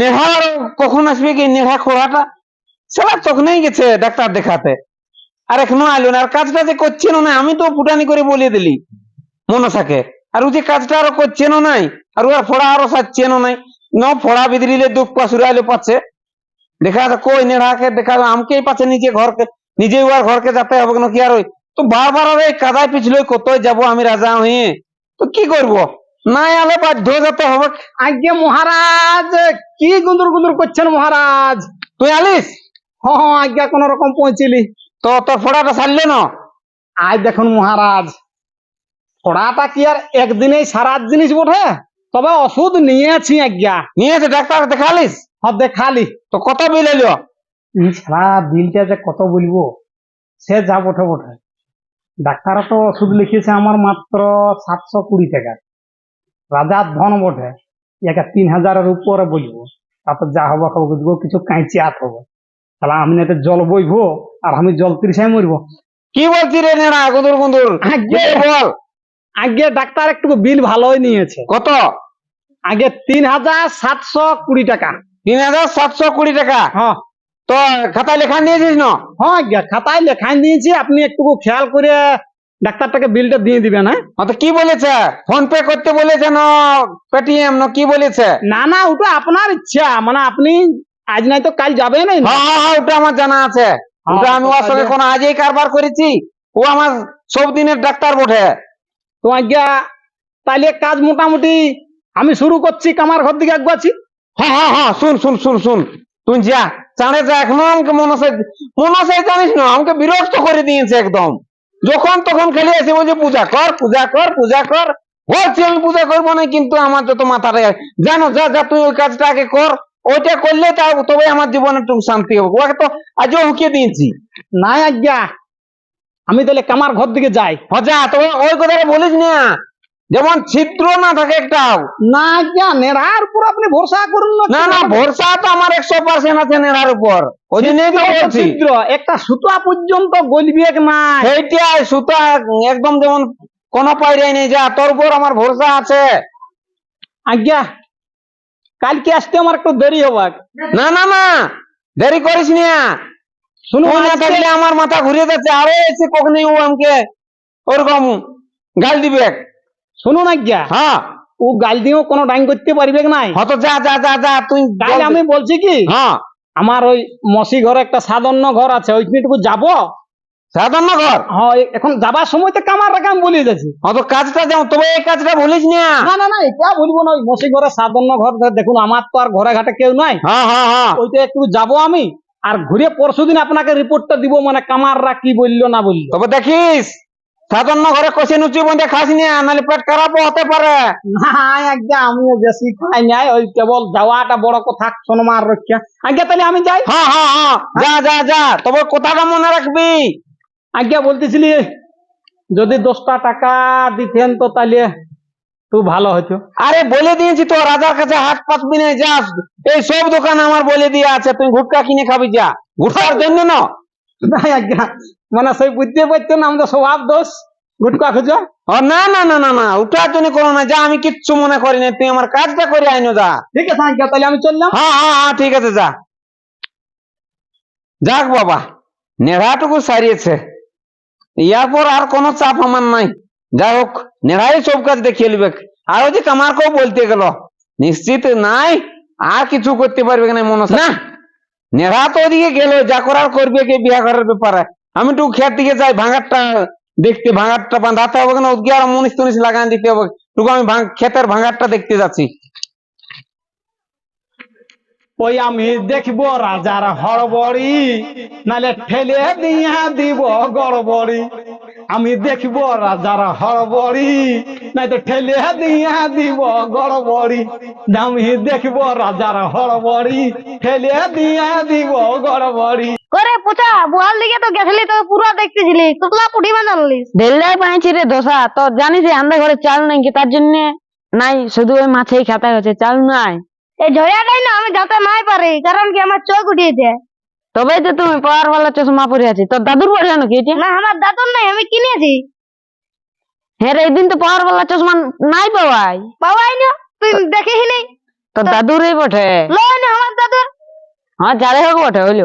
নেহা কখন আসবে কি? নেহা খোড়াটা? সেটা তখনই গেছে ডাক্তার দেখাতে। আর এখনও আইলো না। আর কাজটা যে করছেন না। আমি তো ফুটানি করে বলে দিলি। মনসাকে আর ও যে কাজটা আরও করছেন নাই, আর ওর ফোড়া আরও সাজছেন নাই। ন ফোড়া বিদরিলে দুঃখ পাশুরে আইলো পাচ্ছে দেখা তো কই নেড়াকে দেখা আমকেই পাচ্ছে নিজে ঘরকে। নিজে ওর ঘরকে যেতে হবে না কি আর ওই। তো বারবার কাদায় পিছলে কোথায় যাব আমি রাজা হয়ে। তো কি করব? না এলে বাধ্য যেতে হবে। আজ্ঞে মহারাজ কি গুন্দুর গুন্দুর করছেন মহারাজ? তুই আলিস? হ্যাঁ হ্যাঁ আজ্ঞা কোন রকম পৌঁছিলি। তো তোর ফোড়াটা সারলে না? আজ দেখুন মহারাজ পড়াটা কি আর একদিনেই সারা জিনিস বটে? তবে ওষুধ নিয়েছি আজ্ঞা। নিয়েছে ডাক্তার দেখালিস? হ্যাঁ দেখালি। তো কত বিল এলো এই সারা বিলটা যে কত বলব সে যা বটে বটে। ডাক্তার তো ওষুধ লিখেছে আমার মাত্র সাতশো কুড়ি টাকা। রাজার ধন বটে। একে তিন হাজারের উপরে বলব তারপর যা হব খাব বুঝব কিছু কাঁচি আত হব। তাহলে আমি না জল বইবো আর আমি জল তৃষায় মরবো। কি বলছি রে নেড়া গুদুর গুদুর। বল আগে ডাক্তার একটু বিল ভালোই নিয়েছে। কত? আগে তিন হাজার সাতশো কুড়ি টাকা। তিন হাজার সাতশো কুড়ি টাকা? হ্যাঁ। তো খাতায় লেখা নিয়েছিস না? হ্যাঁ খাতায় লেখাই নিয়েছি। আপনি একটু খেয়াল করে ডাক্তারটাকে বিলটা দিয়ে দিবেন হ্যাঁ তো কি বলেছে? ফোন পে করতে বলেছে না পেটিএম না কি বলেছে? না না ওটা আপনার ইচ্ছা। মানে আপনি আজ নাই তো কাল এই না। হ্যাঁ হ্যাঁ হ্যাঁ ওটা আমার জানা আছে। ওটা আমি ওর সঙ্গে কোনো আজই কারবার করেছি। ও আমার সব দিনের ডাক্তার বটে। তো আজ্ঞা তাহলে কাজ মোটামুটি আমি শুরু করছি কামার ঘর দিকে একবাছি হ্যাঁ হ্যাঁ হ্যাঁ শুন শুন শুন শুন। তুই যা চাঁড়ে যা এখনও আমাকে মনসে মনসে জানিস না আমাকে বিরক্ত করে দিয়েছে একদম। যখন তখন খেলে এসে বলছে পূজা কর পূজা কর পূজা কর। বলছি আমি পূজা করব না কিন্তু আমার যত মাথাটা জানো যা যা তুই ওই কাজটা আগে কর। ওইটা করলে তা তবে আমার জীবনে একটু শান্তি হবে। ওকে তো আজও হুকিয়ে দিয়েছি। না আজ্ঞা। আমি তাহলে কামার ঘর দিকে যাই। হজা তো ওই কথাটা বলিস না। যেমন ছিদ্র না থাকে একটাও না আজ্ঞা নেড়ার উপর আপনি ভরসা করুন না। না ভরসা তো আমার একশো পার্সেন্ট আছে নেড়ার উপর। ওই জন্যই তো বলছি। ছিদ্র একটা সুতা পর্যন্ত গলবি না সেইটাই সুতা একদম যেমন কোন পাইরে নেই যা তোর উপর আমার ভরসা আছে। আজ্ঞা কালকে আসতে আমার একটু দেরি হবে। না না না দেরি করিস না। শুনুন না থাকলে আমার মাথা ঘুরিয়ে যাচ্ছে আরে এসে কখনো ও আমাকে ওরকম গাল দিবে। শুনুন আজ্ঞা হ্যাঁ। ও গাল দিয়েও কোনো ডাইং করতে পারবে নাই? হত যা যা যা যা তুই জলদি- আমি বলছি কি? হ্যাঁ। আমার ওই মসি ঘরে একটা সাধারণ ঘর আছে ওইখানেটুকু যাব? সাধারণ ঘর? হ্যাঁ এখন যাবার সময় তো কামার রাখা আমি বলে যাচ্ছি অত কাজটা যেমন তবে এই কাজটা ভুলিস না। না না না এটা বলব না ওই মসি ঘরে সাধারণ ঘর দেখুন আমার তো আর ঘরে ঘাটে কেউ নাই। হ্যাঁ হ্যাঁ হ্যাঁ। ওইটা একটু যাব আমি আর ঘুরে পরশু দিন আপনাকে রিপোর্টটা দিব মানে কামাররা কি বলল না বলল। তবে দেখিস সাধারণ ঘরে কষে নুচি বন্ধে খাস না নাহলে পেট খারাপও হতে পারে। না আজ্ঞা আমিও বেশি খাই নাই ওই কেবল যাওয়াটা বড় কথা সোনমার রক্ষা। আজ্ঞা তাহলে আমি যাই? হ্যাঁ হ্যাঁ হ্যাঁ যা যা যা তবে কথাটা মনে রাখবি। আজ্ঞা বলতেছিলি যদি দশটা টাকা দিতেন তো তাহলে খুব ভালো হতো। আরে বলে দিয়েছি তো রাজার কাছে হাত পাতবি না যা এই সব দোকান আমার বলে দিয়ে আছে তুই গুটকা কিনে খাবি যা। গুটকার জন্য না। না আজ্ঞা মানে সেই বুঝতে পারছ না আমাদের স্বভাব দোষ। গুটকা খুঁজো। ও না না না না না ওটার জন্য করো না যা আমি কিচ্ছু মনে করি না তুই আমার কাজটা করে আইনো যা। ঠিক আছে আজ্ঞা তাহলে আমি চললাম। হ্যাঁ হ্যাঁ হ্যাঁ ঠিক আছে যা। যাক বাবা নেড়াটুকু সারিয়েছে। ইয়ার পর আর কোনো চাপ আমার নাই। যাই হোক নেড়াই সব কাজ দেখিয়ে নেবে। আর ওই যে কামারকেও বলতে গেল নিশ্চিত নাই আর কিছু করতে পারবে না মনে হচ্ছে। না নেড়া তো ওদিকে গেল যা করার করবে কে বিয়া করার ব্যাপারে। আমি একটু খেয়ার দিকে যাই, ভাঙারটা দেখতে, ভাঙারটা বাঁধাতে হবে না ওদিকে আর মনিস টুনিশ লাগান দিতে হবে। টুকু আমি খেতের ভাঙারটা দেখতে যাচ্ছি। ওই আমি দেখব রাজার হড়বড়ি নালে ঠেলে দিয়া দিব গড়বড়ি। আমি দেখব রাজার হড়বড়ি নাই তো ঠেলে দিয়া দিব গড়বড়ি। আমি দেখব রাজার হড়বড়ি ঠেলে দিয়া দিব গড়বড়ি। করে পোচা বুহার লিগে তো গেছিলি তো পুরো দেখতেছিলি। কতলা পুটি মাছ আনলিস ঢেললাই পাইছি রে ধোসা তো জানিস আমাদের ঘরে চাল নাই কি তার জন্য নাই শুধু ওই মাছেই খাতা হচ্ছে চাল নাই। এই ঝড়িয়াটাই না আমি যাতে নাই পারি কারণ কি আমার চোখ উঠিয়েছে তবেই তো তুমি পাওয়ার বেলা চশমা পরে আছি। তোর দাদুর পরে নাকি এটা? না আমার দাদুর নাই আমি কিনেছি হ্যাঁ রে, এই দিন তো পাওয়ার বেলা চশমা নাই পাওয়াই। পাওয়াই না তুই দেখিস নি তোর দাদুরই বটে। লয় না আমার দাদুর। হ্যাঁ যারে হোক বটে হইল।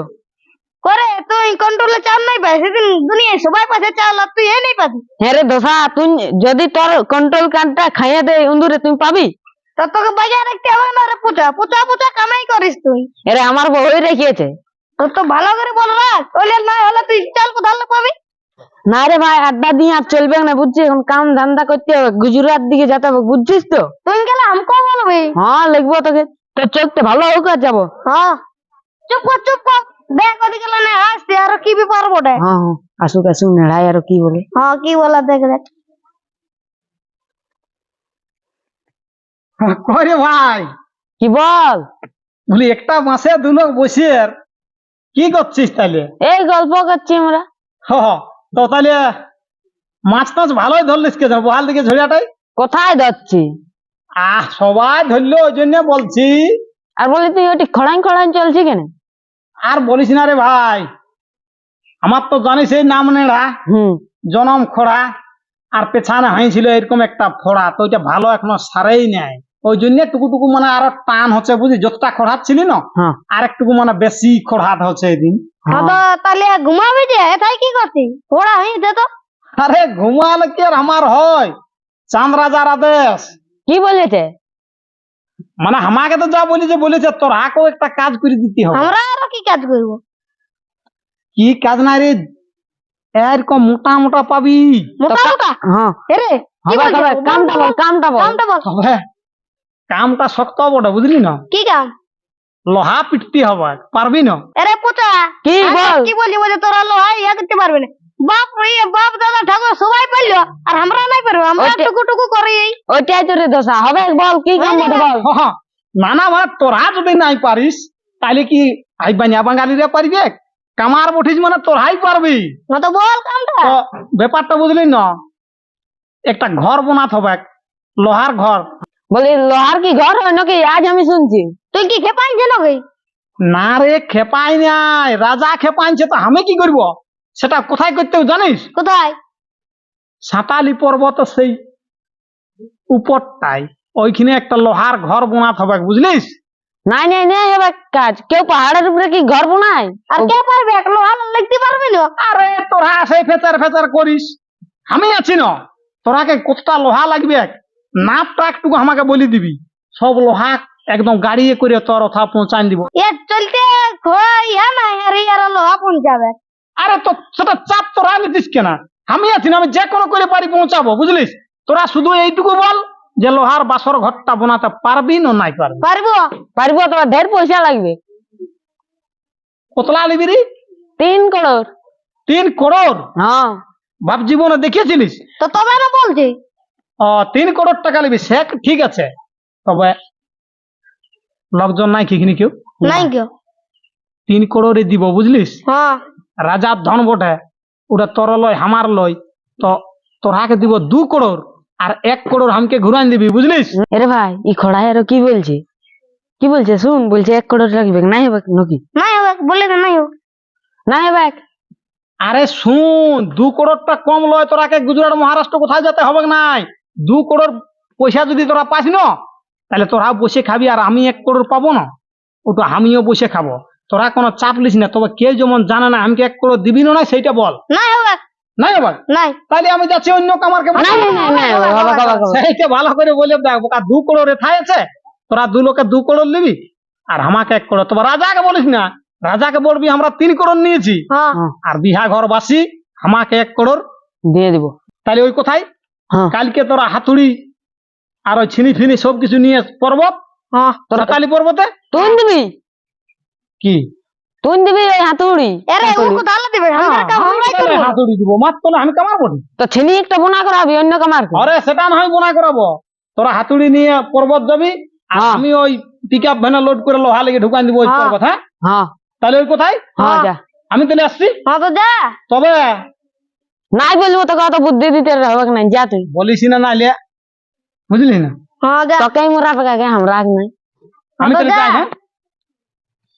করে তুই কন্ট্রোলে চাল নাই পাই সেদিন দুনিয়ায় সবাই পাশে চাল আর তুই এ নেই পাবি। হ্যাঁ রে দোষা তুই যদি তোর কন্ট্রোল কার্ডটা খাইয়ে দে উন্দুরে তুমি পাবি? তো তোকে বাজার রাখতে হবে না রে পুচা পুচা পুচা কামাই করিস তুই। এরে আমার বউই রেখেছে তো তো ভালো করে বল রাখ ওলে না হলে তুই চাল কোথাও পাবি? না রে ভাই আড্ডা দিয়ে আর চলবে না বুঝছিস? এখন কাম ধান্দা করতে হবে গুজরাট দিকে যেতে হবে বুঝছিস তো? তুই গেলে আমকো বলবি? হ্যাঁ লিখব তোকে। তোর চোখটা ভালো হোক আর যাব। হ্যাঁ। চুপ কর চুপ কর। দেখ ওদিকে না আসতে আর কি ব্যাপার বটে? হ্যাঁ হ্যাঁ। আসুক আসুক নেড়াই আর কি বলে। হ্যাঁ কি বলা দেখ দেখ করে ভাই? কি বল? বলি একটা মাসে দু লোক বসে কি করছিস তাহলে এই গল্প করছি আমরা। হ তো তাহলে মাছ টাছ ভালোই ধরলিস কে বহাল দিকে ঝরিয়াটাই। কোথায় ধরছি? আহ সবাই ধরলো ওই জন্য বলছি। আর বলি তুই ওটি খড়াই খড়াই চলছি কেন? আর বলিস না রে ভাই। আমার তো জানিস এই নাম নেড়া হুম। জনম খোড়া আর পেছানে হয়েছিল এরকম একটা ফোড়া তো ওইটা ভালো এখনও সারেই নেয় ওই জন্য টুকু মানে আরও টান হচ্ছে বুঝি যতটা খড়াত ছিলি না হ্যাঁ। আর একটুকু মানে বেশি খড়াত হচ্ছে এদিন। হ্যাঁ। তো তাহলে ঘুমাবি যে? এটাই কি তো। আরে ঘুমালে কি আর আমার হয়? চাঁদ রাজার আদেশ। কি বলেছে? মানে আমাকে তো যা বলেছে বলেছে তোর হাকেও একটা কাজ করে দিতে হবে। আমরা আরও কি কাজ করব? কি কাজ না রে? এরকম মোটা মোটা পাবি। মোটা মোটা? হ্যাঁ। এরে কি হবে কামটা বল কামটা বল। কামটা বল। কামটা শক্ত বটে বুঝলি না? কি কাম? লোহা পিটতে হবে পারবি না? এরে পোচা কি বল? কি বলি বলে তোরা লোহা ইয়া করতে পারবে না। বাপ রে বাপ দাদা ঠাকুর সবাই পারল আর আমরা নাই পারব আমরা টুকু টুকু করি ওইটাই তো রে দোষা হবে বল কি কাম বটে বল? হ, হ। না না মানে তোরা যদি নাই পারিস তাহলে কি আই বানিয়া বাঙালিরা পারবে? কামার বঠিস মানে তোরাই পারবি। না তো বল কামটা। তো ব্যাপারটা বুঝলি না? একটা ঘর বানাতে হবে লোহার ঘর। বলি লোহার কি ঘর হয় নাকি? আজ আমি শুনছি। তুই কি খেপাইছে নাকি? না রে খেপাই নাই। রাজা খেপাইছে তো আমি কি করব? সেটা কোথায় করতে জানিস? কোথায়? সাঁতালি পর্বত সেই উপরটাই। ওইখানে একটা লোহার ঘর বানাতে হবে বুঝলিস? নাই নাই নাই হবে কাজ। কেউ পাহাড়ের উপরে কি ঘর বানায়? আর কে পারবে? এক লোহা লিখতে পারবি না? আরে তোরা সেই ফেচার ফেচার করিস। আমি আছি না। তোরাকে কতটা লোহা লাগবে? নাপটা একটু আমাকে বলি দিবি। সব লোহা একদম গাড়িয়ে করে তোর ওথা পৌঁছান দিব। এ চলতে ইয়া নাই আর ইয়ার লোহা পৌঁছাবে। আরে তো সেটা চাপ তোরা নিতিস কেনা। আমি আছি না আমি যে কোনো করে পারি পৌঁছাবো বুঝলিস? তোরা শুধু এইটুকু বল যে লোহার বাসর ঘরটা বানাতে পারবি না নাই পারবি। পারব পারব তো ঢের পয়সা লাগবে। কতলা নিবি রে? তিন করোড়। তিন করোড়? হ্যাঁ। ভাব জীবনে দেখিয়েছিলিস? তো তবে না বলছি। তিন করোড় টাকা নিবি সে ঠিক আছে। তবে লোকজন নাই কিখিনি কেউ? নাই কেউ। তিন করোড়ে দিব বুঝলিস? হ্যাঁ। রাজার ধন বটে ওটা তোর লয় হামার লয়। তো তোরাকে দিব দু করোড় আর এক করোড় আমাকে ঘুরান দিবি বুঝলিস? এরে ভাই ই খড়াই আরও কি বলছে? কি বলছে? শুন বলছে এক করোড় লাগবে নাই হবে নাকি? নাই হবে বলে না নাই হবে। নাই হবে আরে শুন দু করোড়টা কম লয় তোরাকে গুজরাট মহারাষ্ট্র কোথায় যেতে হবে নাই? দু করোড় পয়সা যদি তোরা পাস না তাহলে তোরা বসে খাবি আর আমি এক করোড় পাবো না। ওটা আমিও বসে খাব। তোরা কোনো চাপ লিস না তবে কেউ যেমন জানে না আমাকে এক করোড় দিবি না সেইটা বল। নাই হবে নাই আবার নাই। তাহলে আমি যাচ্ছি অন্য কামারকে নাই নাই নাই নাই হবে হবে হবে হবে সেইটা ভালো করে বলে দেখ দু করোড় আছে তোরা দু লোকে দু করোড় নিবি আর আমাকে এক করোড় তোমার রাজাকে বলিস না রাজাকে বলবি আমরা তিন করোড় নিয়েছি। হ্যাঁ। আর বিহা ঘর বাসি আমাকে এক করোড় দিয়ে দিব। তাহলে ওই কোথায়? কালকে তোরা হাতুড়ি আর ওই ছিনি ফিনি সব কিছু নিয়ে পর্বত হ্যাঁ। তোরা কালী পর্বতে? তুই দিবি? কি? তুই দিবি হাতুড়ি? ও দিবে? হাতুড়ি দিব। না আমি কামার বটি তো ছিনি একটা বোনা করাবি অন্য কামার আরে সেটা না হয় বোনা করাবো। তোরা হাতুড়ি নিয়ে পর্বত যাবি আর হ্যাঁ। আমি ওই পিক আপ ভ্যানে লোড করে লোহা লেগে ঢুকান দিব ওই হ্যাঁ। পর্বত হ্যাঁ? হ্যাঁ। তাহলে ওই কোথায়? হ্যাঁ হ্যাঁ। যা। আমি তাহলে আসছি। হ্যাঁ তো যা। তবে নাই বলব তোকে অত বুদ্ধি দিতে হবে না যা তুই বলিস না নাইলে বুঝলি না হ্যাঁ যা তোকে মোরা টাকা আমরা রাখ নাই আমি তো তাহলে যা। যাই হ্যাঁ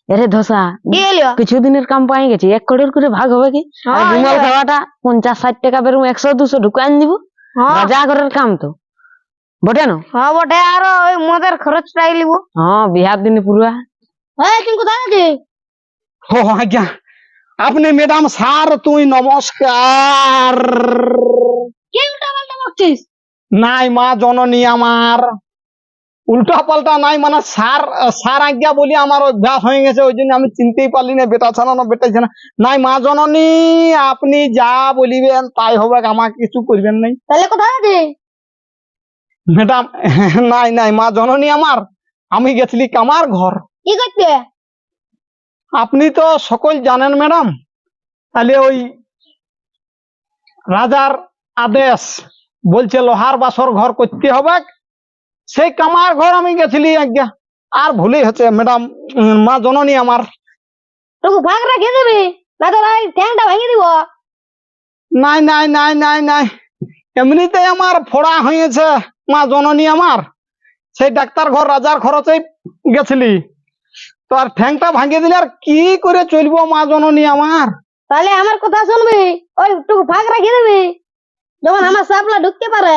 এরে ধোসা কি এলিও কিছুদিনের কাম পাই গেছি এক করোড় করে ভাগ হবে কি আর হ্যাঁ, বিমল এবার। খাওয়াটা পঞ্চাশ ষাট টাকা বেরোম একশো দুশো ঢুকান দিব হ্যাঁ রাজা ঘরের কাম তো বটে না হ্যাঁ বটে আর ওই মদের খরচটাই লিব হ্যাঁ বিহার দিন পুরা হ্যাঁ তুই কোথায় আছিস ও আজ্ঞা আপনি ম্যাডাম স্যার তুই নমস্কার। নাই মা জননী আমার। উল্টা পাল্টা নাই মানে সার সার আজ্ঞা বলি আমার অভ্যাস হয়ে গেছে ওই জন্য আমি চিনতেই পারলি না বেটা ছাড়া না বেটা ছাড়া। নাই মা জননী আপনি যা বলিবেন তাই হবে আমাকে কিছু করবেন নাই। তাহলে কোথায় আছিস? ম্যাডাম নাই নাই মা জননী আমার। আমি গেছিলি কামার ঘর। কি করতে? আপনি তো সকল জানেন ম্যাডাম। তাহলে ওই রাজার আদেশ বলছে লোহার বাসর ঘর করতে হবে। সেই কামার ঘর আমি গেছিলি আজ্ঞা। আর ভুলেই হচ্ছে ম্যাডাম মা জননী আমার। তোকে ভাগ রেখে দিবি? না তো ভাই ঠ্যাংটা ভেঙে দিব? নাই নাই নাই নাই নাই। এমনিতে আমার ফোড়া হয়েছে মা জননী আমার। সেই ডাক্তার ঘর রাজার খরচে গেছিলি। তো আর ঠ্যাংটা ভাঙিয়ে দিলে আর কি করে চলবো মা জননী আমার? তাহলে আমার কথা শুনবি? ওই টুকু ফাঁক রেখে দিবি? যখন আমার সাপলা ঢুকতে পারে।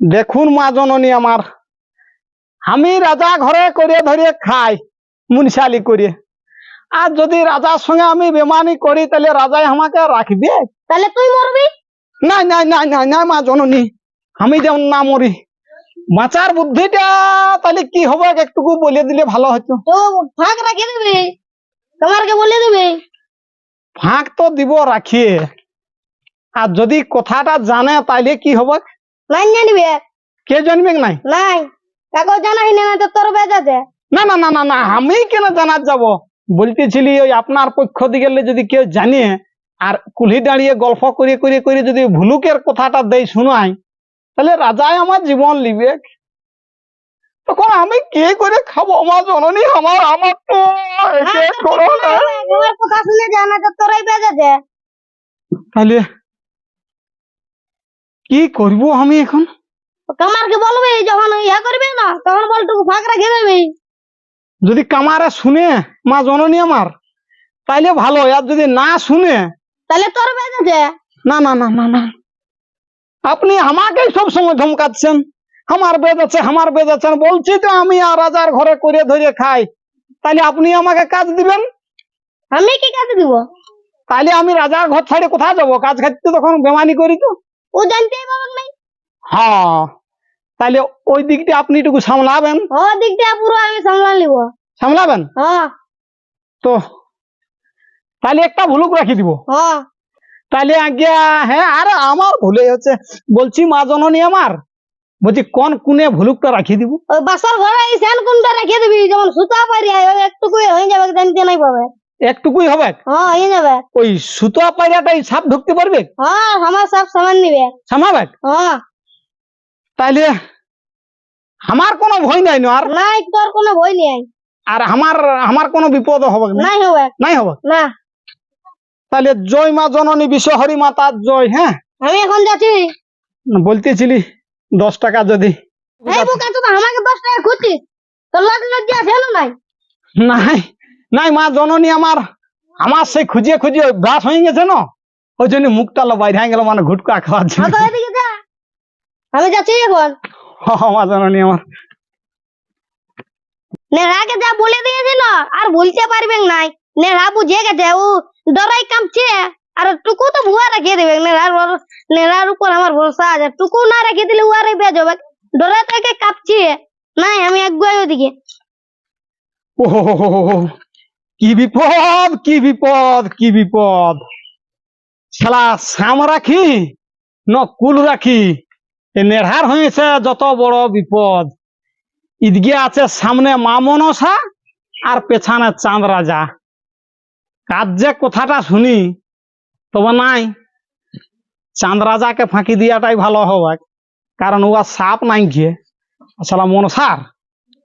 দেখুন মা জননী আমার আমি রাজা ঘরে করে ধরে খাই মুনসালি করে আর যদি রাজার সঙ্গে আমি বেমানি করি তাহলে রাজাই আমাকে রাখবে? তাহলে তুই মরবি? নাই নাই নাই নাই নাই মা জননী আমি যেমন না মরি। বাঁচার বুদ্ধিটা তাহলে কি হবে? একটুকু বলে দিলে ভালো হতো। তো ফাঁক রেখে দিবি? তোমারকে বলে দিবি? ফাঁক তো দিব রাখিয়ে। আর যদি কথাটা জানে তাইলে কি হবে? নাই জানিবি কে জানবে নাই? নাই। কাকো জানাই না তো তোর বেজাতে না না না না না আমি কেন জানার যাব? বলতেছিলি ওই আপনার পক্ষ দিকে যদি কেউ জানে আর কুলি দাঁড়িয়ে গল্প করে করে করে যদি ভুলুকের কথাটা দেই শোনাই তাহলে রাজাই আমার জীবন লিবে। তখন আমি কে করে খাব? আমার জননী আমার আমার তো একে করো না। কথা শুনে জানা তো তোরাই বেজাতে তাহলে কি করব আমি এখন? কামারকে বলবি যখন ইয়া করবে না তখন বল টুকু ফাঁক রেখে দিবি। যদি কামারে শুনে মা জননী আমার তাইলে ভালো আর যদি না শুনে তাহলে তোর বেজাতে না না না না না। আপনি আমাকে সব সময় ধমকাচ্ছেন। আমার বেদ আছে আমার বেদ আছে। বলছি তো আমি আর রাজার ঘরে করে ধরে খাই। তাহলে আপনি আমাকে কাজ দিবেন? আমি কি কাজ দিব? তাহলে আমি রাজার ঘর ছাড়ে কোথায় যাব? কাজ খাইতে তখন বেমানি করি তো। ও নাই হ্যাঁ। তাহলে ওই দিকটা আপনি একটু সামলাবেন। ও দিকটা পুরো আমি সামলা নিব। সামলাবেন? হ্যাঁ। তো তাহলে একটা ভুলুক রাখি দিব। হ্যাঁ। তাহলে আজ্ঞা হ্যাঁ আর আমার ভুলে হচ্ছে বলছি মা জননী আমার। বলছি কোন কোনে ভুলুকটা রাখি দিব? ওই বাসার ঘরে এই স্যান কোনটা রেখে দিবি যেমন সুতা পারি ওই একটুকুই হয়ে যাবে জানতে নাই পাবে। একটুকুই হবে? হ্যাঁ হয়ে যাবে। ওই সুতো পাইরাটাই সাপ ঢুকতে পারবে? হ্যাঁ আমার সব সামান নিবে। সামাবে? হ্যাঁ। তাইলে আমার কোনো ভয় নাই না আর? নাই তোর কোনো ভয় নেই। আর আমার আমার কোনো বিপদ হবে না? নাই হবে। নাই হবে? না। তাহলে জয় মা জননী বিশ্ব হরি মাতার জয় হ্যাঁ? আমি এখন যাচ্ছি। বলতেছিলি দশ টাকা যদি। এই বোকা তো আমাকে দশ টাকা খুঁজছিস তোর লাজ লজ্জা আছে নাই। নাই নাই মা জননী আমার আমার সেই খুঁজিয়ে খুঁজিয়ে অভ্যাস হয়ে গেছে না? ওই জন্য মুখটা লো বাইরে গেল মানে ঘুটকা খাওয়ার জন্য। যা। আমি যাচ্ছি এখন। মা জননী আমার। নেহাকে যা বলে দিয়েছিল আর বলতে পারবেন নাই। নেহা বুঝে গেছে ও ডরাই কাঁপছে, আর টুকু তো ভুয়া রেখে দেবে, নেড়ার নেহার উপর আমার ভরসা আছে। টুকু না রেখে দিলে উয়ারে বেজ হবে ডরে থেকে কাঁপছে। নাই, আমি একগুয়াই ওদিকে। ও কি বিপদ কি বিপদ কি বিপদ। শালা শ্যাম রাখি, ন কুল রাখি নেড়ার হয়েছে যত বড় বিপদ। ইদগে আছে সামনে মা মনসা, আর পেছনে চাঁদ রাজা। কাজ যে কথাটা শুনি, তবে নাই। চাঁদ রাজাকে ফাঁকি দিয়াটাই ভালো হবে কারণ উয়া সাপ নাই গিয়ে আসলে মনসার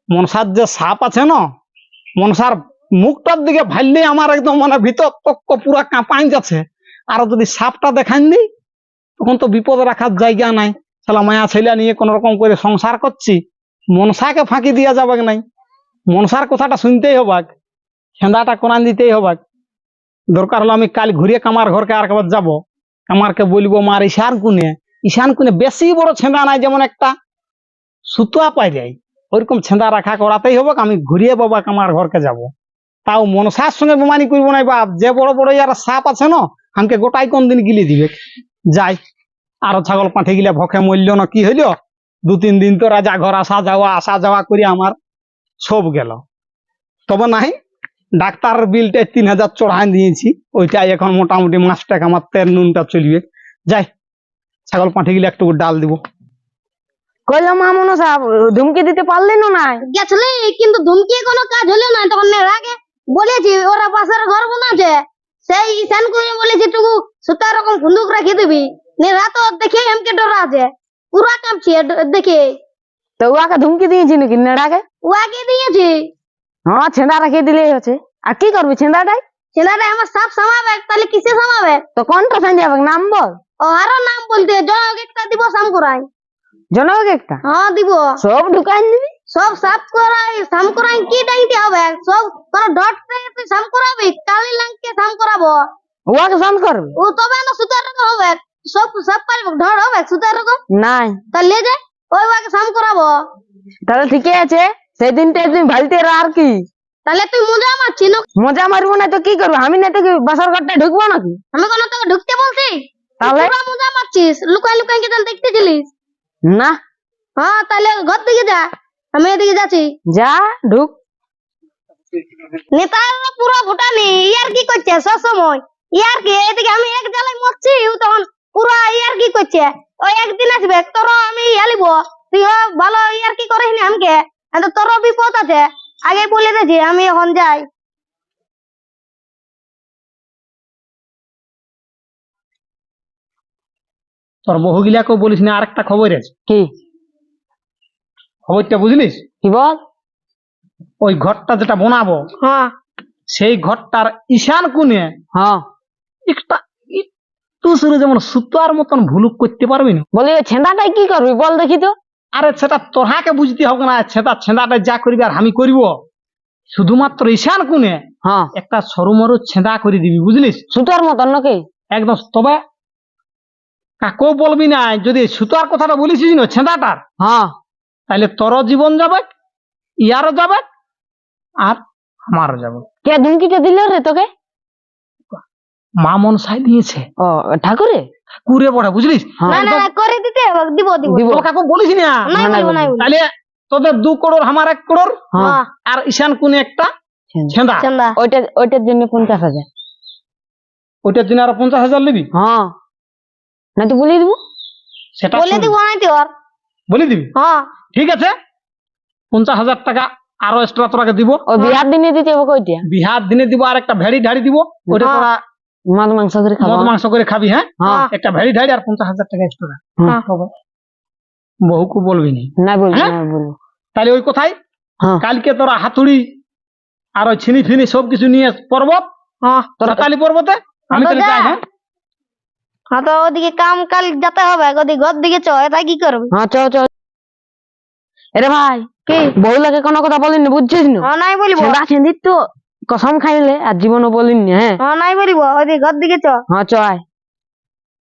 মনসার যে সাপ আছে না, মনসার মুখটার দিকে ভাললে আমার একদম মানে ভিতর তক্ক পুরা কাঁপাই যাচ্ছে। আর যদি সাপটা দেখান দিই তখন তো বিপদ রাখার জায়গা নাই। তাহলে মায়া ছেলে নিয়ে কোন রকম করে সংসার করছি, মনসাকে ফাঁকি দিয়া যাবে নাই। মনসার কথাটা শুনতেই হবাক খেন্দাটা কোরআন দিতেই হবাক। দরকার হলো আমি কাল ঘুরিয়ে কামার ঘরকে আর একবার যাব। কামারকে বলব, মার ঈশান কুনে? ঈশান কুনে বেশি বড় ছেঁদা নাই, যেমন একটা সুতোয়া পাই যাই ওইরকম ছেঁদা রাখা করাতেই হবে আমি ঘুরিয়ে বাবা আমার ঘরকে যাব। তাও মনসার সঙ্গে বোমানি করব না বাপ। যে বড় বড় ইয়ার সাপ আছে না আমাকে গোটাই কোন দিন গিলে দিবে। যাই, আরও ছাগল পাঠে গিলে ভকে মরল না, কি হইল? দু তিন দিন তো রাজা ঘর আসা যাওয়া আসা যাওয়া করে আমার সব গেল। তবে নাই ডাক্তার বিলটা তিন হাজার চড়াই দিয়েছি। ওইটাই এখন মোটামুটি মাস টাকা আমার তেল নুনটা চলবে। যাই ছাগল পাঠে গেলে একটু ডাল দিব। মনসা ধুমকি দিতে পারলি না নাই? গেছলি কিন্তু ধুমকি কোনো কাজ হলো না তখন বলেছি ওরা পাশের ঘর বানাচ্ছে সেই করে বলেছি টুকু সুতা রকম বন্দুক রাখি দিবি। তো দেখে এমকে ডরা আছে। পুরা কাঁপছে দেখে। তো উহাকে ধুমকি দিয়েছি নাকি নেড়াকে ওয়াকে দিয়েছি। হ্যাঁ ছেঁদা রেখে দিলেই হচ্ছে। আর কি করবি ছেঁদাটাই ছেলেটা আমার সাপ সামাবে তাহলে কিসে সামাবে তো কোনটা সাইন যাবে নাম বল। ও আরও নাম বলতে জনক একটা দিব সাম করাই জনক একটা? হ্যাঁ দিব। সব ঢুকাই দিবি সব সাপ করাই সাম করাই কি ডাইতে হবে? সব তোর ডট তুই সাম করাবি কালি লাংকে সাম করাবো উহাকে শান্ত করবি? ও তবে না সুতার রকম হবে। সব সব পারবে। ঢড় হবে সুতার রকম? নাই। তাহলে লে যাই ওই ওয়াকে সাম করাবো তাহলে ঠিকই আছে। সেই দিনটা তুমি ভালতে আর কি? তাহলে তুই মজা মারছি না? মজা মারবো না তো কি করব? আমি না তো বাসার ঘরটা ঢুকবো নাকি? আমি কোনো তোকে ঢুকতে বলছি? তাহলে? মজা মারছিস। লুকাই লুকাই কি দেখতেছিলিস? না। হ্যাঁ তাহলে ঘর দিকে যা। আমি এদিকে যাচ্ছি। যা ঢুক। নেতারা পুরো ভুটানি ইয়ার কি করছে সব সময় ইয়ার কি? এদিকে আমি এক জ্বালায় মরছি ও তখন পুরো ইয়ার কি করছে? ওই একদিন আসবে তোর আমি হেলিব তুই ভালো ইয়ার কি করিস না আমাকে? কিন্তু তোর বিপদ আছে? আগে বলে দিয়েছি আমি এখন যাই। তোর বহু গিলাকেও বলিস না আরেকটা খবর আছে। কি? খবরটা বুঝলিস? কি বল? ওই ঘরটা যেটা বানাবো হ্যাঁ। সেই ঘরটার ঈশান কোণে হ্যাঁ। একটা একটু শুরু যেমন সুতার মতন ভুলুক করতে পারবি না। বলি ছেঁদাটাই কি করবি? বল দেখি তো। আরে সেটা তোহাকে বুঝতে হবে না সেটা ছেঁদাটা যা করবি আর আমি করিব। শুধুমাত্র ঈশান কুনে হ্যাঁ। একটা সরু মরু ছেঁদা করে দিবি বুঝলিস? সুতোর মতন নাকি? একদম তবে কাকেও বলবি না যদি সুতার কথাটা বলেছিস না ছেঁদাটার হ্যাঁ। তাহলে তোর জীবন যাবে ইয়ারও যাবে আর আমারও যাবে। কে ধুমকিটা দিল রে তোকে? মা মনসাই দিয়েছে ও ঠাকুরে? কুড়ে পড়ে বুঝলিস? হ্যাঁ। না না না, করে দিতে হবে দিব দিব। দিব। কাকু বলিস না। না, না, তাহলে তোদের দু করোড় আমার এক করোড় হ্যাঁ। আর ঈশান কোণে একটা? ওইটা ওইটার জন্য পঞ্চাশ হাজার। ওইটার জন্য আরও নিবি? হ্যাঁ। না তো বলে দিব। সেটা বলে। দিব নাই তোর বলে দিবি? হ্যাঁ। ঠিক আছে। পঞ্চাশ হাজার টাকা আরও এক্সট্রা তোরাকে দিব। ও বিয়ার দিনে দিতে হবে কইটা? বিহার দিনে দিব আর একটা ভেড়ি ঢাড়ি দিব। ওটা হ্যাঁ। তোরা মাছ মাংস করে খাব। মদ মাংস করে খাবি হ্যাঁ? হ্যাঁ। একটা ভেড়ি ঢাড়ি আর পঞ্চাশ হাজার টাকা এক্সট্রা হ্যাঁ। বহুকে বলবি না। না বলব হ্যাঁ? না বলব। তাহলে ওই কোথায়? হ্যাঁ। কালকে তোরা হাতুড়ি আর ওই ছিনি ফিনি সব কিছু নিয়ে পর্বত হ্যাঁ। সকালি পর্বতে আমি তাহলে যাই হ্যাঁ? হ্যাঁ তো ওদিকে কাম কাল যেতে হবে। ওদিকে ঘর দিকে চ এটা কি করবি? হ্যাঁ চল চল। এরে ভাই কি? বহু লাগে কোনো কথা বলিনি বুঝছিস না? হ্যাঁ নাই বলিব। ছেঁদা ছেঁদির তো। কসম খাইলে আর জীবনও বলিনি হ্যাঁ? নাই বলিব ওদিকে ঘর দিকে চ। হ্যাঁ চ আয়